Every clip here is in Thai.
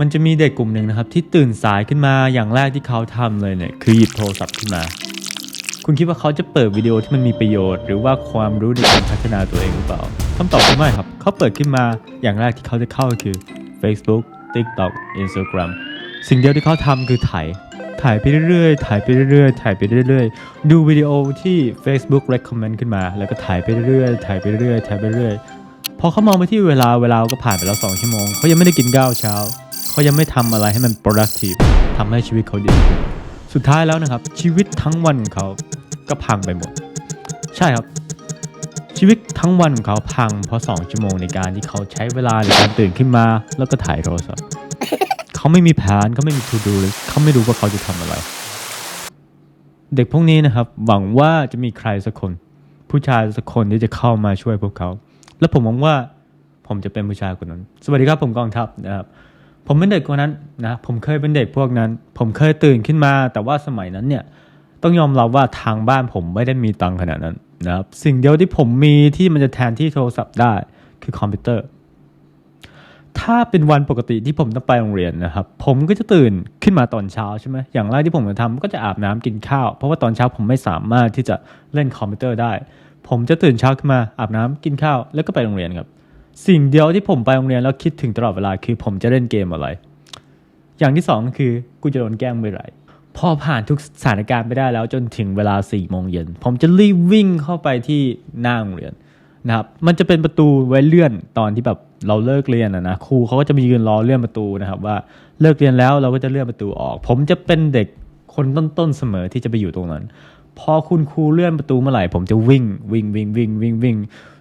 มันจะมีเด็กกลุ่มหนึ่งนะครับ ที่ตื่นสายขึ้นมาอย่างแรกที่เขาทำเลยเนี่ยคือหยิบโทรศัพท์ขึ้นมา คุณคิดว่าเขาจะเปิดวิดีโอที่มันมีประโยชน์ หรือว่าความรู้ในการพัฒนาตัวเองหรือเปล่าคำตอบคือไม่ครับ เขาเปิดขึ้นมาอย่างแรกที่เขาจะเข้าคือ Facebook TikTok Instagram สิ่งเดียวที่เขาทำคือถ่ายถ่ายไปเรื่อยๆ ถ่ายไปเรื่อยๆ ถ่ายไปเรื่อยๆ ดูวิดีโอที่ Facebook recommend ขึ้นมา แล้วก็ถ่ายไปเรื่อยๆ ถ่ายไปเรื่อยๆ ถ่ายไปเรื่อยๆ พอเขามองไปที่เวลา เวลาก็ผ่านไปแล้ว 2 ชั่วโมง เขายังไม่ได้กินข้าวเช้า เขายังไม่ทำอะไรให้มัน productive ทำให้ชีวิตเขาดีขึ้นสุดท้ายแล้วนะครับ ชีวิตทั้งวันของเขาก็พังไปหมด ใช่ครับ ชีวิตทั้งวันของเขาพังเพราะ 2 ชั่วโมงในการที่เขาใช้เวลาในการตื่นขึ้นมา แล้วก็ถ่ายโทรศัพท์เขาไม่มีแผนเขาไม่มี to do list เขาไม่รู้ว่าเขาจะทำอะไร เด็กพวกนี้นะครับ หวังว่าจะมีใครสักคน ผู้ชายสักคนที่จะเข้ามาช่วยพวกเขา และผมหวังว่าผมจะเป็นผู้ชายคนนั้น สวัสดีครับผมกองทัพนะครับ ผมเป็นเด็กคนนั้นนะผมเคยเป็นเด็กพวกนั้น ผมเคยตื่นขึ้นมา แต่ว่าสมัยนั้นเนี่ยต้องยอมรับว่าทางบ้านผมไม่ได้มีตังขนาดนั้นนะครับสิ่งเดียวที่ผมมีที่มันจะแทนที่โทรศัพท์ได้คือคอมพิวเตอร์ ถ้าเป็นวันปกติที่ผมต้องไปโรงเรียนนะครับ ผมก็จะตื่นขึ้นมาตอนเช้าใช่ไหมอย่างแรกที่ผมจะทำก็จะอาบน้ำกินข้าว เพราะว่าตอนเช้าผมไม่สามารถที่จะเล่นคอมพิวเตอร์ได้ ผมจะตื่นเช้าขึ้นมาอาบน้ำกินข้าว แล้วก็ไปโรงเรียนครับ สิ่งเดียวที่ผมไปโรงเรียนแล้วคิดถึงตลอดเวลาคือผมจะเล่นเกมอะไร อย่างที่สองคือกูจะโดนแกล้งเมื่อไหร่พอผ่านทุกสถานการณ์ไปได้แล้วจนถึงเวลา4ี่โมงเย็นผมจะรีบวิ่งเข้าไปที่หน้าโรงเรียนนะครับ มันจะเป็นประตูไว้เลื่อนตอนที่แบบเราเลิกเรียนนะครูเขาก็จะมียืนรอเลื่อนประตูนะครับว่าเลิกเรียนแล้วเราก็จะเลื่อนประตูออก ผมจะเป็นเด็กคนต้นๆเสมอที่จะไปอยู่ตรงนั้น พอคุณครูเลื่อนประตูเมื่อไหร่ ผมจะวิ่งวิ่งวิ่งวิ่งวิ่งวิ่ง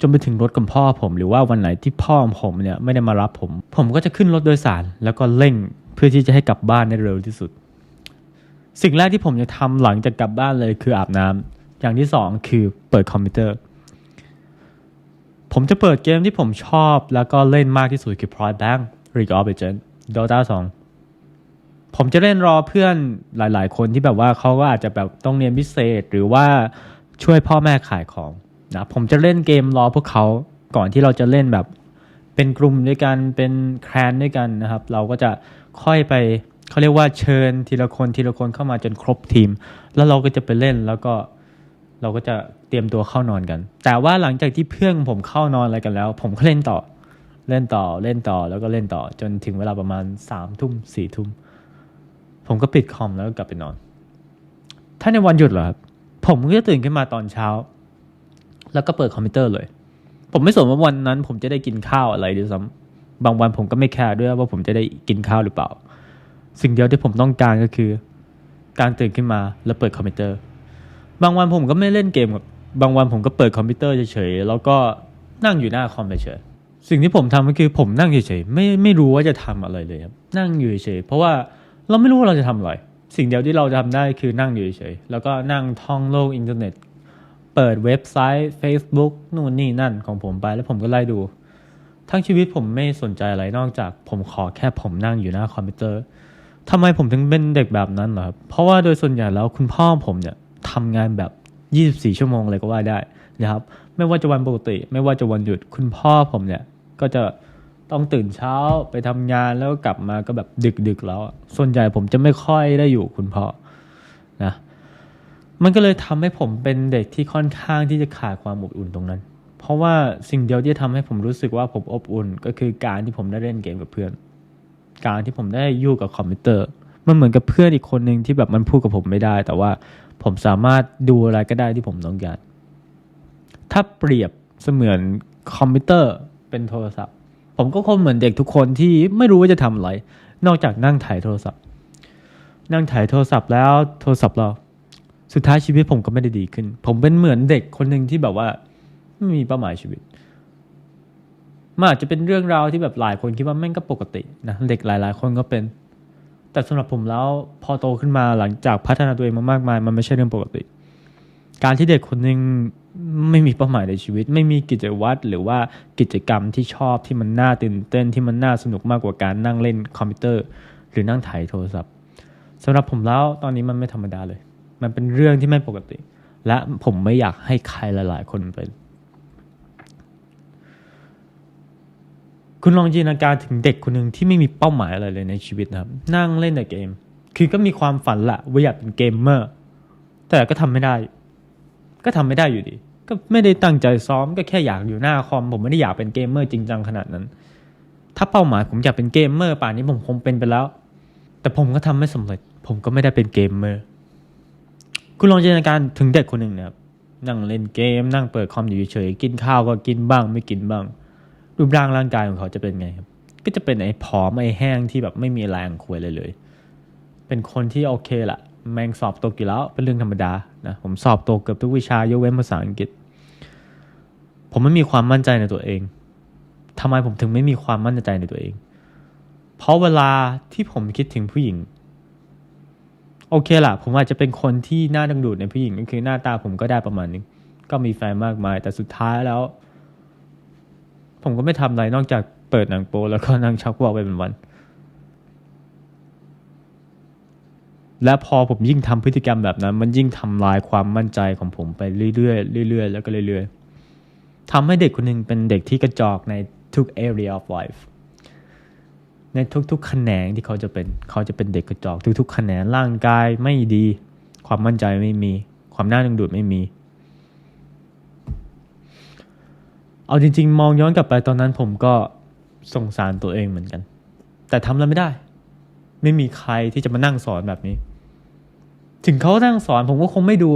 จนไปถึงรถกับพ่อผมหรือว่าวันไหนที่พ่อผมเนี่ยไม่ได้มารับผม ผมก็จะขึ้นรถโดยสาร แล้วก็เร่งเพื่อที่จะให้กลับบ้านได้เร็วที่สุด สิ่งแรกที่ผมจะทำหลังจากกลับบ้านเลยคืออาบน้ำอย่างที่สองคือเปิดคอมพิวเตอร์ ผมจะเปิดเกมที่ผมชอบแล้วก็เล่นมากที่สุดคือ Pride Bank League of Legends Dota 2ผมจะเล่นรอเพื่อนหลาย ๆ คนที่แบบว่าเขาก็อาจจะแบบต้องเรียนพิเศษหรือว่าช่วยพ่อแม่ขายของ นะผมจะเล่นเกมรอพวกเขาก่อนที่เราจะเล่นแบบ เป็นกลุ่มด้วยกันเป็นแคลนด้วยกันนะครับ เราก็จะค่อยไปเขาเรียกว่าเชิญทีละคนทีละคนเข้ามาจนครบทีม แล้วเราก็จะไปเล่นแล้วก็เราก็จะเตรียมตัวเข้านอนกัน แต่ว่าหลังจากที่เพื่อนผมเข้านอนอะไรกันแล้ว ผมก็เล่นต่อเล่นต่อเล่นต่อแล้วก็เล่นต่อจนถึงเวลาประมาณสามทุ่มสี่ทุ่มผมก็ปิดคอมแล้วก็กลับไปนอน ถ้าในวันหยุดเหรอครับผมก็ตื่นขึ้นมาตอนเช้า แล้วก็เปิดคอมพิวเตอร์เลย ผมไม่สนว่าวันนั้น ผมจะได้กินข้าวอะไรด้วยซ้ำบางวันผมก็ไม่แคร์ด้วยว่าผมจะได้กินข้าวหรือเปล่า สิ่งเดียวที่ผมต้องการก็คือ การตื่นขึ้นมาแล้วเปิดคอมพิวเตอร์ บางวันผมก็ไม่เล่นเกมกับบางวันผมก็เปิดคอมพิวเตอร์เฉยๆแล้วก็นั่งอยู่หน้าคอมเฉยๆสิ่งที่ผมทำก็คือผมนั่งเฉยๆไม่ไม่รู้ว่าจะทำอะไรเลยครับนั่งอยู่เฉยๆเพราะว่าเราไม่รู้ว่าเราจะทำอะไรสิ่งเดียวที่เราจะทำได้คือนั่งอยู่เฉยๆแล้วก็นั่งท่องโลกอินเทอร์เน็ต เปิดเว็บไซต์ Facebook นู่นนี่นั่นของผมไปแล้วผมก็ไล่ดู ทั้งชีวิตผมไม่สนใจอะไรนอกจาก ผมขอแค่ผมนั่งอยู่หน้าคอมพิวเตอร์ทำไมผมถึงเป็นเด็กแบบนั้นเหรอครับเพราะว่าโดยส่วนใหญ่แล้วคุณพ่อผมเนี่ยทำงานแบบ 24 ชั่วโมงเลยก็ว่าได้นะครับไม่ว่าจะวันปกติ ไม่ว่าจะวันหยุดคุณพ่อผมเนี่ยก็จะต้องตื่นเช้าไปทำงานแล้วก็กลับมาก็แบบดึกๆแล้ว ส่วนใหญ่ผมจะไม่ค่อยได้อยู่คุณพ่อนะ มันก็เลยทำให้ผมเป็นเด็กที่ค่อนข้างที่จะขาดความอบอุ่นตรงนั้น เพราะว่าสิ่งเดียวที่ทำให้ผมรู้สึกว่าผมอบอุ่น ก็คือการที่ผมได้เล่นเกมกับเพื่อน การที่ผมได้อยู่กับคอมพิวเตอร์ มันเหมือนกับเพื่อนอีกคนหนึ่งที่แบบมันพูดกับผมไม่ได้ แต่ว่าผมสามารถดูอะไรก็ได้ที่ผมต้องการ ถ้าเปรียบเสมือนคอมพิวเตอร์เป็นโทรศัพท์ ผมก็คงเหมือนเด็กทุกคนที่ไม่รู้ว่าจะทำอะไร นอกจากนั่งถ่ายโทรศัพท์ นั่งถ่ายโทรศัพท์แล้วโทรศัพท์เรา สุดท้ายชีวิตผมก็ไม่ได้ดีขึ้น ผมเป็นเหมือนเด็กคนหนึ่งที่แบบว่าไม่มีเป้าหมายชีวิตมันอาจจะเป็นเรื่องราวที่แบบหลายคนคิดว่าแม่งก็ปกตินะเด็กหลาย ๆ คนก็เป็น แต่สำหรับผมแล้วพอโตขึ้นมาหลังจากพัฒนาตัวเองมามากมาย มันไม่ใช่เรื่องปกติ การที่เด็กคนหนึ่งไม่มีเป้าหมายในชีวิต ไม่มีกิจวัตรหรือว่ากิจกรรมที่ชอบที่มันน่าตื่นเต้นที่มันน่าสนุกมากกว่าการนั่งเล่นคอมพิวเตอร์ หรือนั่งถ่ายโทรศัพท์สำหรับผมแล้วตอนนี้มันไม่ธรรมดาเลย มันเป็นเรื่องที่ไม่ปกติ และผมไม่อยากให้ใครหลาย ๆ คนเป็น คุณลองจินตนาการถึงเด็กคนหนึ่งที่ไม่มีเป้าหมายอะไรเลยในชีวิตนะครับ นั่งเล่นแต่เกม คือก็มีความฝันละว่าอยากเป็นเกมเมอร์ แต่ก็ทำไม่ได้ ก็ทำไม่ได้อยู่ดี ก็ไม่ได้ตั้งใจซ้อมก็แค่อยากอยู่หน้าคอม ผมไม่ได้อยากเป็นเกมเมอร์จริงจังขนาดนั้น ถ้าเป้าหมายผมอยากเป็นเกมเมอร์ป่านนี้ผมคงเป็นไปแล้ว แต่ผมก็ทำไม่สำเร็จ ผมก็ไม่ได้เป็นเกมเมอร์ คุณลองจินตนาการถึงเด็กคนหนึ่งนะครับนั่งเล่นเกม นั่งเปิดคอมอยู่เฉยกินข้าวก็กินบ้างไม่กินบ้าง รูปร่างร่างกายของเขาจะเป็นไงครับ ก็จะเป็นไอ้ผอมไอ้แห้งที่แบบไม่มีแรงคุยเลยเลย เป็นคนที่โอเคละแมงสอบตกี่แล้วเป็นเรื่องธรรมดานะผมสอบตกเกือบทุกวิชายกเว้นภาษาอังกฤษ ผมไม่มีความมั่นใจในตัวเองทำไมผมถึงไม่มีความมั่นใจในตัวเอง เพราะเวลาที่ผมคิดถึงผู้หญิง โอเคล่ะ ผมอาจจะเป็นคนที่น่าดึงดูดในผู้หญิงก็คือหน้าตาผมก็ได้ประมาณนึง ก็มีแฟนมากมาย แต่สุดท้ายแล้ว ผมก็ไม่ทำอะไรนอกจากเปิดหนังโป๊แล้วก็นั่งชักว่าวไปเป็นวัน และพอผมยิ่งทำพฤติกรรมแบบนั้น มันยิ่งทำลายความมั่นใจของผมไปเรื่อยๆเรื่อยๆแล้วก็เรื่อยๆทำให้เด็กคนหนึ่งเป็นเด็กที่กระจอกในทุก area of life ในทุกๆแขนงที่เขาจะเป็นเขาจะเป็นเด็กกระจอก ทุกๆแขนงร่างกายไม่ดี ความมั่นใจไม่มี ความน่าดึงดูดไม่มี เอาจริง ๆ มองย้อนกลับไปตอนนั้นผมก็สงสารตัวเองเหมือนกัน แต่ทำอะไรไม่ได้ ไม่มีใครที่จะมานั่งสอนแบบนี้ ถึงเขานั่งสอนผมก็คงไม่ดู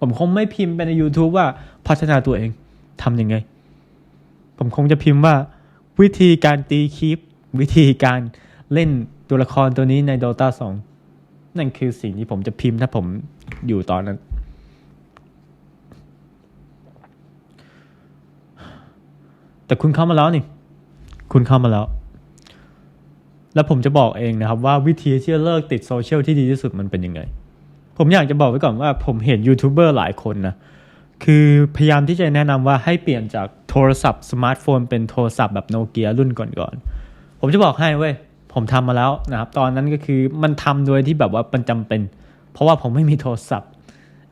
ผมคงไม่พิมพ์ไปใน YouTube ว่าพัฒนาตัวเองทำยังไง ผมคงจะพิมพ์ว่าวิธีการตีคลิป วิธีการเล่นตัวละครตัวนี้ใน Dota 2 นั่นคือสิ่งที่ผมจะพิมพ์ถ้าผมอยู่ตอนนั้น แต่คุณเข้ามาแล้วนี่ คุณเข้ามาแล้ว แล้วผมจะบอกเองนะครับว่าวิธีที่จะเลิกติดโซเชียลที่ดีที่สุดมันเป็นยังไง ผมอยากจะบอกไว้ก่อนว่าผมเห็นยูทูบเบอร์หลายคนนะคือพยายามที่จะแนะนำว่าให้เปลี่ยนจากโทรศัพท์สมาร์ทโฟนเป็นโทรศัพท์แบบโนเกียรุ่นก่อนๆ ผมจะบอกให้เว้ยผมทำมาแล้วนะครับ ตอนนั้นก็คือมันทำโดยที่แบบว่ามันจำเป็น เพราะว่าผมไม่มีโทรศัพท์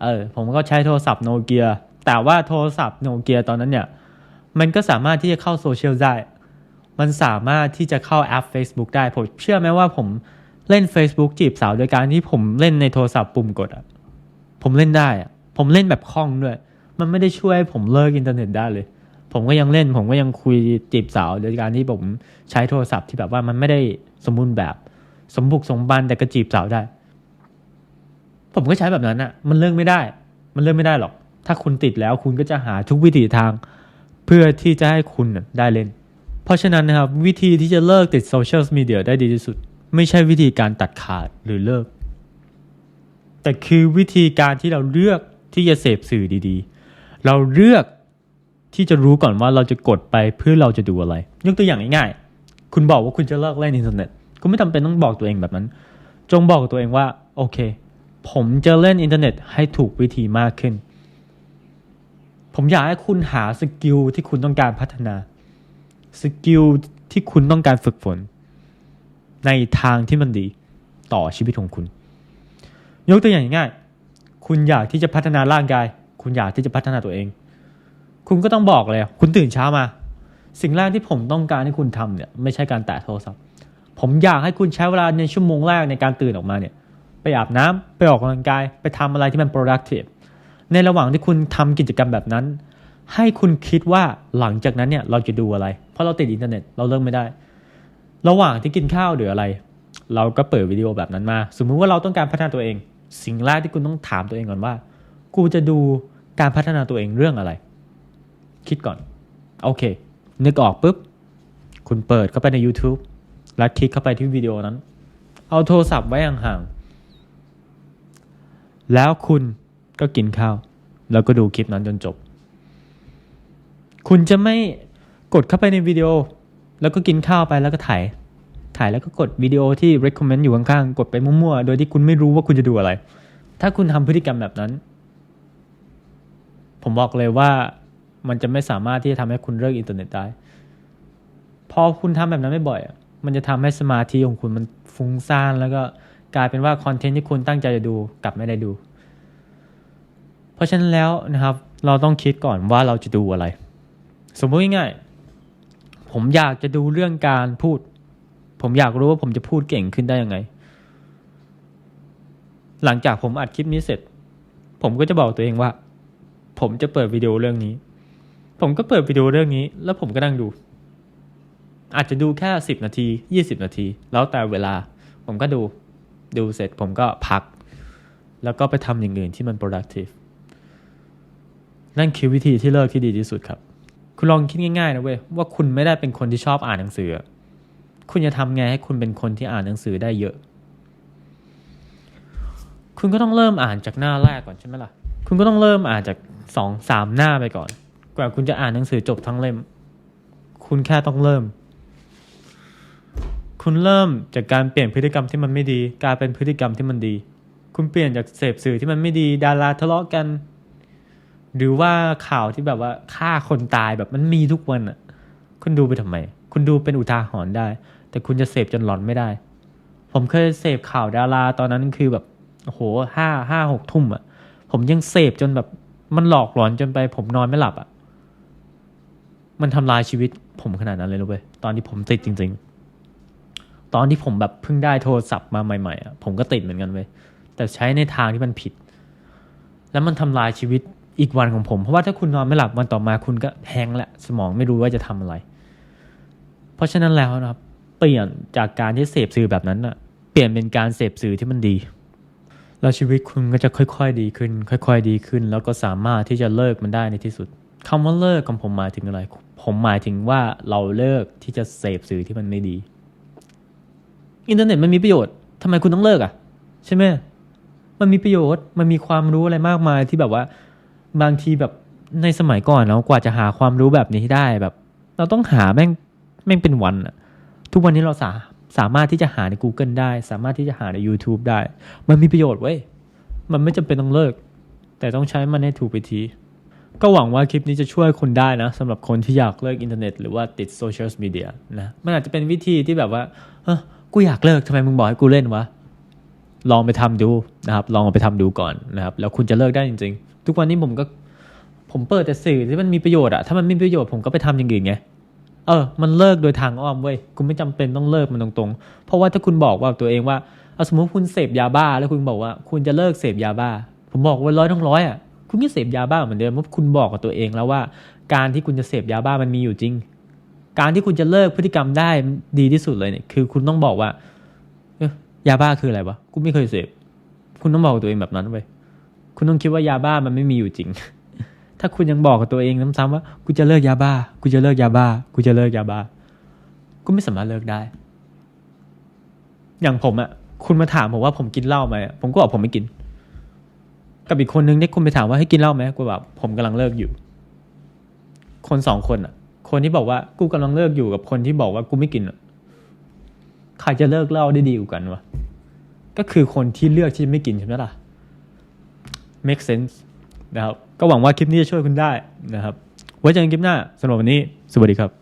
เออ ผมก็ใช้โทรศัพท์โนเกียแต่ว่าโทรศัพท์โนเกียตอนนั้นเนี่ย มันก็สามารถที่จะเข้าโซเชียลได้ มันสามารถที่จะเข้าแอป Facebook ได้ ผมเชื่อไหมว่าผมเล่น Facebook จีบสาวโดยการที่ผมเล่นในโทรศัพท์ปุ่มกดอะผมเล่นได้อะผมเล่นแบบคล่องด้วย มันไม่ได้ช่วยผมเลิกอินเทอร์เน็ตได้เลย ผมก็ยังเล่น ผมก็ยังคุยจีบสาวโดยการที่ผมใช้โทรศัพท์ที่แบบว่ามันไม่ได้สมบูรณ์แบบ สมบุกสมบันแต่ก็จีบสาวได้ ผมก็ใช้แบบนั้นอะมันเลิกไม่ได้ มันเลิกไม่ได้หรอก ถ้าคุณติดแล้วคุณก็จะหาทุกวิถีทาง เพื่อที่จะให้คุณได้เล่น เพราะฉะนั้นนะครับ วิธีที่จะเลิกติดโซเชียลมีเดียได้ดีที่สุด ไม่ใช่วิธีการตัดขาดหรือเลิก แต่คือวิธีการที่เราเลือกที่จะเสพสื่อดีๆ เราเลือก ที่จะรู้ก่อนว่าเราจะกดไปเพื่อเราจะดูอะไร ยกตัวอย่างง่ายๆ คุณบอกว่าคุณจะเลิกเล่นอินเทอร์เน็ต คุณไม่จำเป็นต้องบอกตัวเองแบบนั้น จงบอกตัวเองว่า โอเค ผมจะเล่นอินเทอร์เน็ตให้ถูกวิธีมากขึ้น ผมอยากให้คุณหาสกิลที่คุณต้องการพัฒนา สกิลที่คุณต้องการฝึกฝน ในทางที่มันดีต่อชีวิตของคุณ ยกตัวอย่างง่ายๆคุณอยากที่จะพัฒนาร่างกาย คุณอยากที่จะพัฒนาตัวเอง คุณก็ต้องบอกเลย คุณตื่นเช้ามา สิ่งแรกที่ผมต้องการให้คุณทำเนี่ยไม่ใช่การแตะโทรศัพท์ ผมอยากให้คุณใช้เวลาในชั่วโมงแรกในการตื่นออกมาเนี่ยไปอาบน้ำไปออกกำลังกายไปทำอะไรที่มัน productive ในระหว่างที่คุณทำกิจกรรมแบบนั้น ให้คุณคิดว่าหลังจากนั้นเนี่ยเราจะดูอะไร เพราะเราติดอินเทอร์เน็ตเราเลิกไม่ได้ ระหว่างที่กินข้าวหรืออะไร เราก็เปิดวิดีโอแบบนั้นมา สมมุติว่าเราต้องการพัฒนาตัวเอง สิ่งแรกที่คุณต้องถามตัวเองก่อนว่า กูจะดูการพัฒนาตัวเองเรื่องอะไร คิดก่อน โอเค นึกออกปุ๊บ คุณเปิดเข้าไปใน YouTube แล้วคลิกเข้าไปที่วิดีโอนั้น เอาโทรศัพท์ไว้ห่างๆ แล้วคุณก็กินข้าว แล้วก็ดูคลิปนั้นจนจบ คุณจะไม่กดเข้าไปในวิดีโอ แล้วก็กินข้าวไปแล้วก็ถ่าย ถ่ายแล้วก็กดวิดีโอที่ recommend อยู่ข้างๆ กดไปมั่วๆ โดยที่คุณไม่รู้ว่าคุณจะดูอะไร ถ้าคุณทำพฤติกรรมแบบนั้น ผมบอกเลยว่า มันจะไม่สามารถที่จะทำให้คุณเลิกอินเทอร์เน็ตได้ พอคุณทำแบบนั้นไม่บ่อยมันจะทำให้สมาธิของคุณมันฟุ้งซ่านแล้วก็กลายเป็นว่าคอนเทนต์ที่คุณตั้งใจจะดูกลับไม่ได้ดู เพราะฉะนั้นแล้วนะครับ เราต้องคิดก่อนว่าเราจะดูอะไร สมมติง่ายๆผมอยากจะดูเรื่องการพูด ผมอยากรู้ว่าผมจะพูดเก่งขึ้นได้ยังไง หลังจากผมอัดคลิปนี้เสร็จ ผมก็จะบอกตัวเองว่า ผมจะเปิดวิดีโอเรื่องนี้ ผมก็เปิดวิดีโอเรื่องนี้ แล้วผมก็นั่งดู อาจจะดูแค่สิบนาทียี่สิบนาที แล้วแต่เวลา ผมก็ดูดูเสร็จผมก็พัก แล้วก็ไปทำอย่างอื่นที่มัน productive นั่นคือวิธีที่เลิกที่ดีที่สุดครับ คุณลองคิดง่ายๆนะเว้ยว่าคุณไม่ได้เป็นคนที่ชอบอ่านหนังสือ คุณจะทำไงให้คุณเป็นคนที่อ่านหนังสือได้เยอะ คุณก็ต้องเริ่มอ่านจากหน้าแรกก่อนใช่ไหมล่ะ คุณก็ต้องเริ่มอ่านจากสองสามหน้าไปก่อน กว่าคุณจะอ่านหนังสือจบทั้งเล่ม คุณแค่ต้องเริ่ม คุณเริ่มจากการเปลี่ยนพฤติกรรมที่มันไม่ดีกลายเป็นพฤติกรรมที่มันดี คุณเปลี่ยนจากเสพสื่อที่มันไม่ดี ดาราทะเลาะกัน หรือว่าข่าวที่แบบว่าฆ่าคนตายแบบมันมีทุกวันอะ คุณดูไปทำไม คุณดูเป็นอุทาหรณ์ได้ แต่คุณจะเสพจนหลอนไม่ได้ ผมเคยเสพข่าวดาราตอนนั้นคือแบบโอ้โหห้าห้าหกทุ่มอะ ผมยังเสพจนแบบมันหลอกหลอนจนไป ผมนอนไม่หลับอะ มันทำลายชีวิตผมขนาดนั้นเลยรู้เว้ยตอนที่ผมติดจริง ๆ ตอนที่ผมแบบเพิ่งได้โทรศัพท์มาใหม่ๆอะผมก็ติดเหมือนกันเว้ยแต่ใช้ในทางที่มันผิด แล้วมันทำลายชีวิตอีกวันของผม เพราะว่าถ้าคุณนอนไม่หลับวันต่อมาคุณก็แฮงแหละ สมองไม่รู้ว่าจะทำอะไร เพราะฉะนั้นแล้วนะครับ เปลี่ยนจากการที่เสพสื่อแบบนั้นน่ะเปลี่ยนเป็นการเสพสื่อที่มันดี แล้วชีวิตคุณก็จะค่อย ๆ ดีขึ้น ค่อย ๆ ดีขึ้น แล้วก็สามารถที่จะเลิกมันได้ในที่สุด คำว่าเลิกของผมหมายถึงอะไร ผมหมายถึงว่าเราเลิกที่จะเสพสื่อที่มันไม่ดี อินเทอร์เน็ตมันมีประโยชน์ทำไมคุณต้องเลิกอะ ใช่ไหมมันมีประโยชน์ มันมีความรู้อะไรมากมายที่แบบว่า บางทีแบบในสมัยก่อนเนาะกว่าจะหาความรู้แบบนี้ได้แบบ เราต้องหาแม่งแม่งเป็นวันอะทุกวันนี้เราสาสามารถที่จะหาใน Google ได้ สามารถที่จะหาใน YouTube ได้ มันมีประโยชน์เว้ย มันไม่จำเป็นต้องเลิก แต่ต้องใช้มันให้ถูกวิธี ก็หวังว่าคลิปนี้จะช่วยคุณได้นะสำหรับคนที่อยากเลิกอินเทอร์เน็ตหรือว่าติดโซเชียลมีเดียนะมันอาจจะเป็นวิธีที่แบบว่าเออกูอยากเลิกทำไมมึงบอกให้กูเล่นวะลองไปทำดูนะครับ ลองไปทำดูก่อนนะครับ แล้วคุณจะเลิกได้จริง ๆ ทุกวันนี้ผมก็ผมเปิดแต่สื่อที่มันมีประโยชน์อะถ้ามันไม่มีประโยชน์ผมก็ไปทำอย่างอื่นไงเออ มันเลิกโดยทางอ้อมเว้ย คุณไม่จำเป็นต้องเลิกมันตรงๆ เพราะว่าถ้าคุณบอกว่าตัวเองว่า เอาสมมติคุณเสพยาบ้า แล้วคุณบอกว่า คุณจะเลิกเสพยาบ้า ผมบอกว่าร้อยทั้งร้อยอะ คุณก็เสพยาบ้าเหมือนเดิมเพราะคุณบอกกับตัวเองแล้วว่า การที่คุณจะเสพยาบ้ามันมีอยู่จริง การที่คุณจะเลิกพฤติกรรมได้ดีที่สุดเลยเนี่ยคือคุณต้องบอกว่ายาบ้าคืออะไรวะกูไม่เคยเสพคุณต้องบอกตัวเองแบบนั้นเว้ยคุณต้องคิดว่ายาบ้ามันไม่มีอยู่จริง ถ้าคุณยังบอกกับตัวเองซ้ำๆว่ากูจะเลิกยาบ้า กูจะเลิกยาบ้า กูจะเลิกยาบ้ากูไม่สามารถเลิกได้ อย่างผมอะคุณมาถามผมว่าผมกินเหล้าไหมผมก็บอกผมไม่กิน กับอีกคนนึงเนี่คุณไปถามว่าให้กินเหล้าไหมกูแบบผมกำลังเลิกอยู่ คนสองคนอะคนที่บอกว่ากูกำลังเลิกอยู่กับคนที่บอกว่ากูไม่กินอะใครจะเลิกเหล้าได้ดีกว่ากันวะก็คือคนที่เลือกที่จะไม่กินใช่ไหมล่ะ make sense นะครับ ก็หวังว่าคลิปนี้จะช่วยคุณได้นะครับ ไว้เจอกันคลิปหน้าสำหรับวันนี้ สวัสดีครับ